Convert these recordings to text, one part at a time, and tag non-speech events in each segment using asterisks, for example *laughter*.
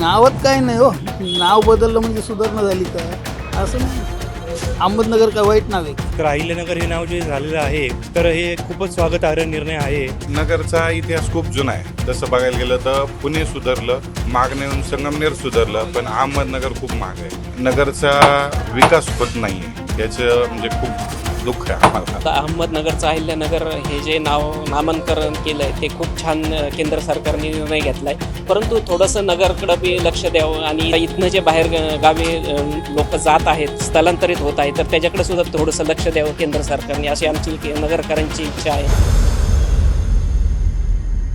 नावात काय नाही हो. नाव बदललं म्हणजे सुधारणा झाली का असं नाही. अहमदनगर का वाईट नाव आहे. तर अहिल्यानगर हे नाव जे झालेलं आहे तर हे खूपच स्वागतार्ह निर्णय आहे. नगरचा इतिहास खूप जुना आहे. तसं बघायला गेलं तर पुणे सुधारलं मागण्याहून संगमनेर सुधारलं पण अहमदनगर खूप माग आहे. नगरचा विकास होत नाहीये. याचं म्हणजे खूप दुःख आम्हाला. आता अहमदनगरचं अहिल्यानगर हे जे नाव नामांकरण केलं आहे ते खूप छान केंद्र सरकारने निर्णय घेतला आहे परंतु थोडंसं नगरकडं बी लक्ष द्यावं आणि इथनं जे बाहेर गावी लोक जात आहेत स्थलांतरित होत आहेत तर त्याच्याकडे सुद्धा थोडंसं लक्ष द्यावं केंद्र सरकारने अशी आमची के- नगरकरांची इच्छा आहे.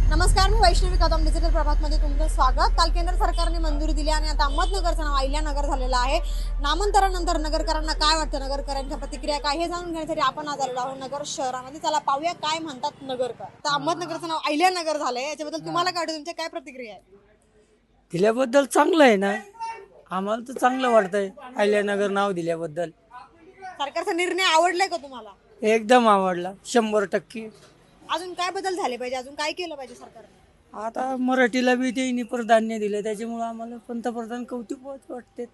नमस्कार मी वैष्णवी कदम डिजिटल प्रभातमध्ये तुमचं स्वागत. काल केंद्र सरकारने मंजुरी दिली आणि आता अहमदनगरचं नाव अहिल्यानगर झालेलं आहे. नामांतरानंतर नगरकरांना काय वाटतं नगरकरांच्या प्रतिक्रिया काय? हे जाणून घेण्यासाठी आपण आज आलेलो आहोत नगर शहरामध्ये. चला पाहूया काय म्हणतात नगरकर. तर अहमदनगरचं नाव अहिल्यानगर झालंय. याच्याबद्दल तुम्हाला काय वाटतं? तुमच्या काय प्रतिक्रिया आहे दिल्याबद्दल चांगलं आहे ना? आम्हाला तर चांगलं वाटतंय. अहिल्यानगर नाव दिल्याबद्दल. सरकारचा निर्णय आवडलाय का तुम्हाला? एकदम आवडला. शंभर टक्के. अजून काय बदल झाले पाहिजे? अजून काय केलं पाहिजे सरकारने? आता मराठीला बी ते प्राधान्य दिलं. त्याच्यामुळं आम्हाला पंतप्रधान कौतुक वाटते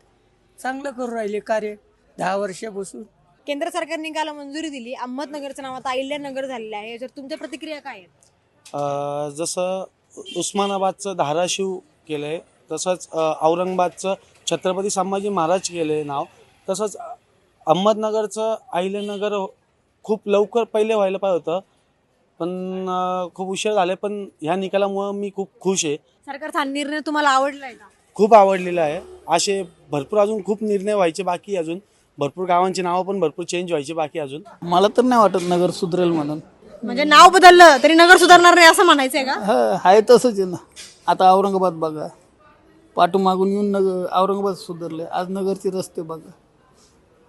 चांगलं करू राहिले कार्य. दहा वर्षापासून. केंद्र सरकारने काल मंजुरी दिली. अहमदनगरचं नाव आता अहिल्यानगर झालेलं आहे. याच्यावर तुमच्या प्रतिक्रिया काय आहेत? अ, जसं उस्मानाबादचं धाराशिव केलं आहे तसंच अ, औरंगाबादचं छत्रपती संभाजी महाराज केलं आहे नाव तसंच अहमदनगरचं अहिल्यानगर खूप लवकर पहिले व्हायला पाहिजे होतं. पण अ, खूप उशीर झाले पण ह्या निकालामुळं मी खूप खुश आहे. सरकारचा हा निर्णय तुम्हाला आवडलाय का? खूप आवडलेलं आहे. असे भरपूर अजून खूप निर्णय व्हायचे बाकी आहे अजून. भरपूर गावांची नावं पण भरपूर चेंज व्हायची बाकी आहे अजून. मला तर नाही वाटत नगर सुधरेल म्हणून. म्हणजे नाव बदललं तरी नगर सुधारणार नाही असं म्हणायचंय का? हा आहे तसंच आहे ना. आता औरंगाबाद बघा. पाठीमागून येऊन नगर औरंगाबाद सुधारले. आज नगरचे रस्ते बघा.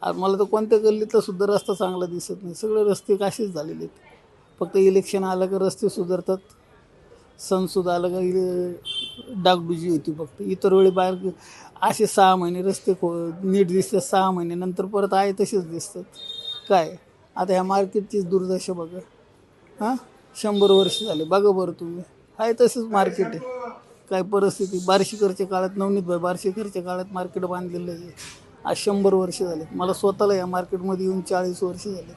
आज मला तर कोणत्या गल्लीतला सुद्धा रस्ता चांगला दिसत नाही. सगळे रस्ते काशीच झालेले आहेत. फक्त इलेक्शन आलं का रस्ते सुधारतात सणसुद आलं का डागडुजी होती फक्त. इतर वेळी बाहेर असे सहा महिने रस्ते खो नीट दिसतात सहा महिने नंतर परत आहे तसेच दिसतात. काय? आता ह्या मार्केटचीच दुर्दशा बघा. हां? शंभर वर्ष झाले. बघा बरं तुम्ही. आहे तसंच मार्केट आहे. काय परिस्थिती? बार्शीकरच्या काळात नवनीत भाई बार्शीकरच्या काळात मार्केट बांधलेलं आहे. आज शंभर वर्ष झाले मला स्वतःला या मार्केटमध्ये येऊन चाळीस वर्ष झालेत.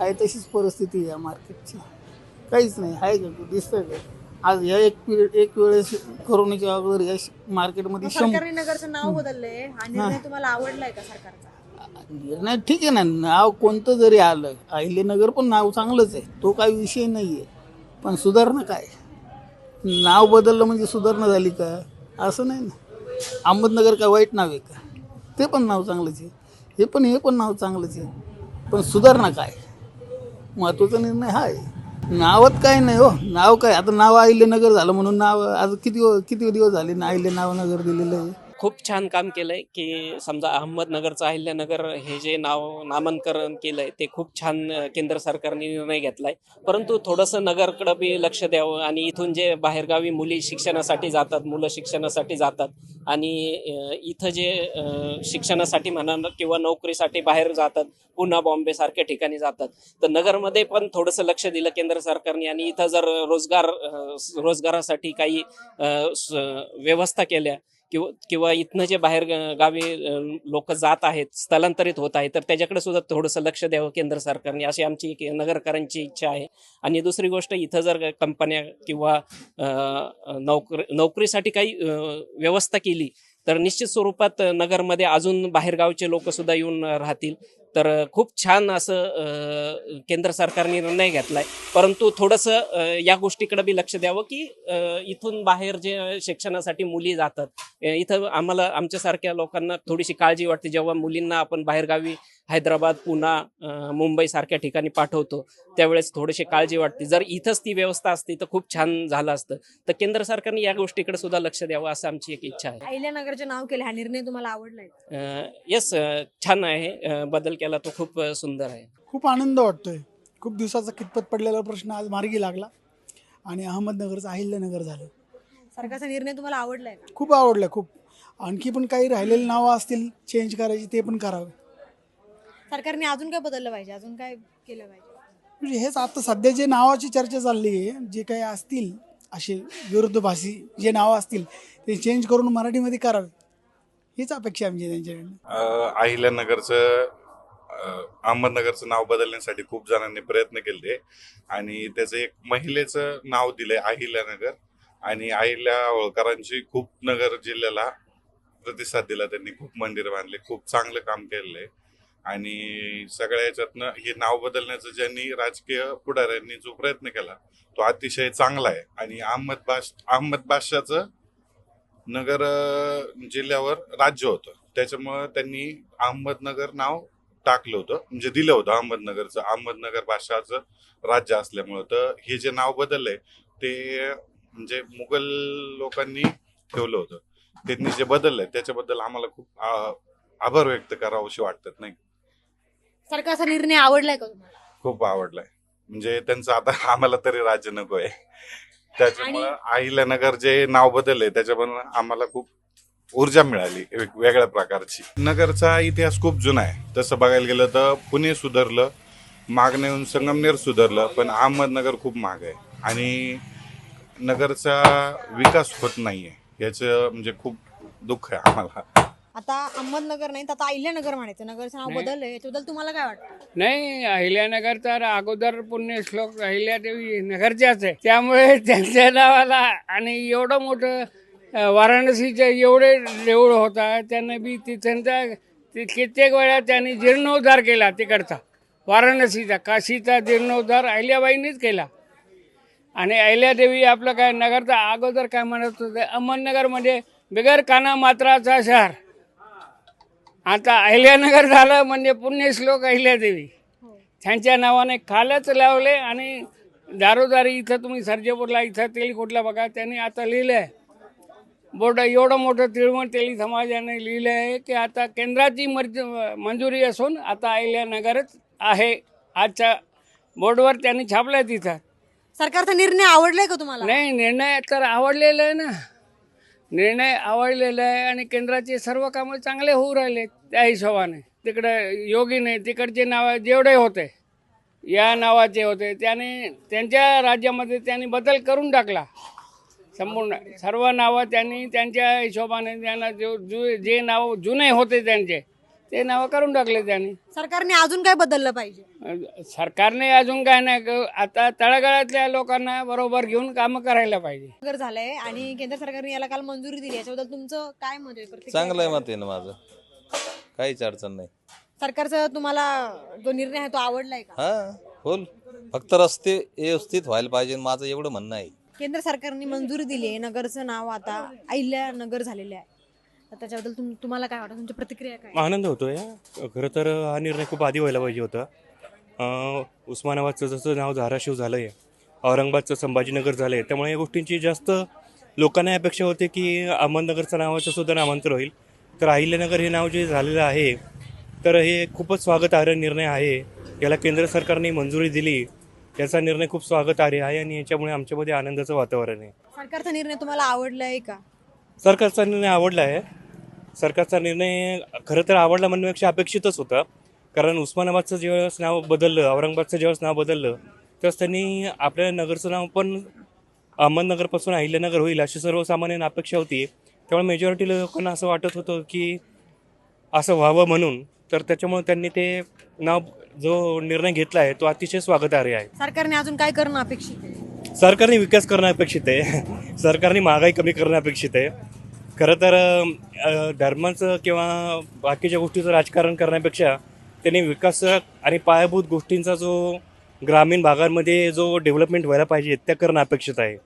आहे तशीच परिस्थिती आहे या मार्केटची. काहीच नाही आहे का दिसतंय का? आज या एक पिरियड एक वेळेस कोरोनाच्या अगोदर या मार्केटमध्ये शंभर नगरचं नाव बदललंय हा निर्णय तुम्हाला आवडलाय का सरकारचा? निर्णय ठीक आहे ना नाव कोणतं जरी आलं अहिल्यानगर पण नाव चांगलंच आहे तो काही विषय नाही आहे पण सुधारणा काय? नाव बदललं म्हणजे सुधारणा झाली का? असं नाही ना. अहमदनगर का वाईट नाव आहे का? ते पण नाव चांगलंच आहे. हे पण हे पण नाव चांगलंच आहे. पण सुधारणा काय? महत्त्वाचा निर्णय हा आहे नावात काय नाही हो. नाव काय? आता नाव अहिल्यानगर झालं म्हणून नाव आज किती किती दिवस झाले? ना आईले नाव नगर दिलेलं आहे. खूप छान काम केलंय की समजा अहमदनगरचं अहिल्यानगर हे जे नाव नामांकन केलंय ते खूप छान केंद्र सरकारने निर्णय घेतलाय. परंतु थोडंसं नगरकडं बी लक्ष द्यावं आणि इथून जे बाहेरगावी मुली शिक्षणासाठी जातात मुलं शिक्षणासाठी जातात आणि इथं जे शिक्षणासाठी म्हणा किंवा नोकरीसाठी बाहेर जातात पुन्हा बॉम्बे सारख्या ठिकाणी जातात तर नगरमध्ये पण थोडंसं लक्ष दिलं केंद्र सरकारने आणि इथं जर रोजगार रोजगारासाठी काही व्यवस्था केल्या किंवा किंवा इथनं जे बाहेर गावी लोक जात आहेत स्थलांतरित होत आहेत तर त्याच्याकडे सुद्धा थोडंसं लक्ष द्यावं केंद्र सरकारने. अशी आमची एक नगरकरांची इच्छा आहे. आणि दुसरी गोष्ट इथं जर कंपन्या किंवा नोकर नोकरी नोकरीसाठी काही व्यवस्था केली तर निश्चित स्वरूपात नगरमध्ये अजून बाहेरगावचे लोक सुद्धा येऊन राहतील. तर खूप छान असं केंद्र सरकारने निर्णय घेतलाय. परंतु थोडंसं या गोष्टीकडे बी लक्ष द्यावं की इथून बाहेर जे शिक्षणासाठी मुली जातात इथं आम्हाला आमच्यासारख्या लोकांना थोडीशी काळजी वाटते. जेव्हा मुलींना आपण बाहेरगावी हैदराबाद पुणा मुंबई सारख्या ठिकाणी पाठवतो त्यावेळेस थोडीशी काळजी वाटते. जर इथंच ती व्यवस्था असती तर खूप छान झालं असतं. तर केंद्र सरकारने या गोष्टीकडे सुद्धा लक्ष द्यावं असं आमची एक इच्छा आहे. अहिल्यानगरचे नाव केले हा निर्णय तुम्हाला आवडलाय? येस छान आहे बदल केला. तो खूप सुंदर आहे. खूप आनंद वाटतोय. खूप दिवसाचा कितपत पडलेला प्रश्न आज मार्गी लागला आणि अहमदनगरचं अहिल्यानगर झालं. सरकारचा निर्णय तुम्हाला आवडलाय का? खूप आवडलं खूप. आणखी पण काही राहिलेली नावं असतील चेंज करायची ते पण करावे. सरकारने अजून काय बदललं पाहिजे? अजून काय केलं पाहिजे? म्हणजे हेच आता सध्या जे नावाची चर्चा चालली आहे जे काही असतील असे विरुद्धभाषी जे नावं असतील ते चेंज करून मराठीमध्ये करावे. हीच अपेक्षा आमची त्यांच्याकडनं. अहिल्यानगरचं अहमदनगरचं नाव बदलण्यासाठी खूप जणांनी प्रयत्न केले आणि त्याचं एक महिलेचं नाव दिलंय अहिल्यानगर. आणि अहिल्या होळकरांची खूप नगर जिल्ह्याला प्रतिसाद दिला त्यांनी खूप मंदिर बांधले खूप चांगलं काम केलेलं आहे आणि सगळ्या याच्यातनं हे नाव बदलण्याचं ज्यांनी राजकीय पुढाऱ्यांनी जो प्रयत्न केला तो अतिशय चांगला आहे. आणि अहमद बाश अहमद बादशाचं नगर जिल्ह्यावर राज्य होतं. त्याच्यामुळं त्यांनी अहमदनगर नाव टाकलं होतं. म्हणजे दिलं होतं अहमदनगरचं. अहमदनगर भाषाचं राज्य असल्यामुळं. तर हे जे नाव बदललंय ते म्हणजे मुघल लोकांनी ठेवलं होतं. त्यांनी जे बदललंय त्याच्याबद्दल आम्हाला खूप आभार व्यक्त करावंशी वाटतात नाही सरकारचा निर्णय आवडलाय का तुम्हाला? खूप आवडलाय. म्हणजे त्यांचं आता *laughs* आम्हाला तरी राज्य नको आहे त्याच्यामुळं अहिल्यानगर जे नाव बदललंय त्याच्यामुळे आम्हाला खूप ऊर्जा मिळाली वेग- वेगळ्या प्रकारची. नगरचा इतिहास खूप जुना आहे. तसं बघायला गेलं तर पुणे सुधारलं मागणं येऊन संगमनेर सुधारलं पण अहमदनगर खूप माग आहे. आणि नगरचा विकास होत नाहीये. याचं म्हणजे खूप दुःख आहे आम्हाला. आता अहमदनगर नाही तर आता अहिल्यानगर म्हणायचं. नगरचं नाव बदललंय. याच्याबद्दल तुम्हाला काय वाटतं? नाही अहिल्यानगर तर अगोदर पुण्यश्लोक अहिल्यादेवी नगरच्याच आहे. त्यामुळे *laughs* त्यांच्या नावाला आणि एवढं मोठं अं, वाराणसीचे एवढे देऊळ होता त्यांना बी तिथंचा ते कित्येक वेळा त्यांनी जीर्णोद्धार केला तिकडचा वाराणसीचा. काशीचा जीर्णोद्धार अहिल्याबाईंनीच केला. आणि अहिल्यादेवी आपलं काय नगरचा अगोदर काय म्हणत होते अहमदनगर म्हणजे बिगर काना मात्राचा शहर. आता अहिल्यानगर झालं म्हणजे पुण्यश्लोक अहिल्यादेवी. त्यांच्या नावाने खालच लावले आणि दारोदारी इथं तुम्ही सर्जेपूरला इथं तेलकोटला बघा त्यांनी आता लिहिलं आहे बोर्ड एवढं मोठं तिळवण तेली समाजाने लिहिलं आहे की आता केंद्राची मर्ज मंजुरी असून आता अहिल्यानगरच आहे. आजच्या बोर्डवर त्यांनी छापलं आहे तिथं सरकारचा निर्णय आवडलाय का तुम्हाला? नाही निर्णय तर आवडलेला आहे ना. निर्णय आवडलेला आहे आणि केंद्राचे सर्व कामं चांगले होऊ राहिले त्या हिशोबाने. तिकडं योगी नाही तिकडचे नाव जेवढे होते या नावाचे होते त्याने त्यांच्या राज्यामध्ये त्यांनी बदल करून टाकला. संपूर्ण सर्व नावं त्यांनी त्यांच्या हिशोबाने त्यांना जो जु जे नाव जुने होते त्यांचे ते नावं करून टाकले त्यांनी. सरकारने अजून काय बदललं पाहिजे? सरकारने अजून काय नाही क- आता तळागाळातल्या लोकांना बरोबर घेऊन कामं करायला पाहिजे. नगर झालंय आणि केंद्र सरकारने याला काल मंजुरी दिली याच्याबद्दल तुमचं काय मत आहे? चांगलं आहे? मत आहे ना माझं. काहीच अडचण नाही. सरकारचा तुम्हाला जो निर्णय आहे तो आवडलाय का? हा बोल. फक्त रस्ते व्यवस्थित व्हायला पाहिजे माझं एवढं म्हणणं आहे. केंद्र सरकारने मंजुरी दिली आहे. नगरचं नाव आता अहिल्या नगर झालेलं आहे. तर त्याच्याबद्दल तुम तुम्हाला काय वाटतं? तुमची प्रतिक्रिया काय? आनंद होतोय. खरं तर हा निर्णय खूप आधी व्हायला पाहिजे होता. अं, उस्मानाबादचं जसं नाव धाराशिव झालं आहे औरंगाबादचं संभाजीनगर झालं आहे त्यामुळे या गोष्टींची जास्त लोकांना अपेक्षा होते की अहमदनगरचं नावाचं सुद्धा नामांतर होईल. तर अहिल्यानगर हे नाव जे झालेलं आहे तर हे खूपच स्वागतार्ह निर्णय आहे. याला केंद्र सरकारने मंजुरी दिली. याचा निर्णय खूप स्वागतार्ह आहे आणि याच्यामुळे आमच्यामध्ये आनंदाचं वातावरण आहे. सरकारचा निर्णय तुम्हाला आवडलाय का? सरकारचा निर्णय आवडला आहे सरकारचा निर्णय खरं तर आवडला म्हणण्यापेक्षा अपेक्षितच होता. कारण उस्मानाबादचं ज्यावेळेस नाव बदललं औरंगाबादचं ज्यावेळेस नाव बदललं त्यावेळेस त्यांनी आपल्या नगरचं नाव पण अहमदनगरपासून अहिल्यानगर होईल अशी सर्वसामान्यांना अपेक्षा होती. त्यामुळे मेजॉरिटी लोकांना असं वाटत होतं की असं व्हावं म्हणून. तर त्याच्यामुळे त्यांनी ते नाव जो निर्णय घेतला आहे तो अतिशय स्वागतार्ह आहे. सरकारने अजून काय करणं अपेक्षित आहे? सरकारने विकास करणं अपेक्षित आहे. सरकारने महागाई कमी करणं अपेक्षित आहे. खरं तर अ, धर्माचं किंवा बाकीच्या गोष्टीचं राजकारण करण्यापेक्षा त्यांनी विकास आणि पायाभूत गोष्टींचा जो ग्रामीण भागांमध्ये जो डेव्हलपमेंट व्हायला पाहिजे त्या करणं अपेक्षित आहे.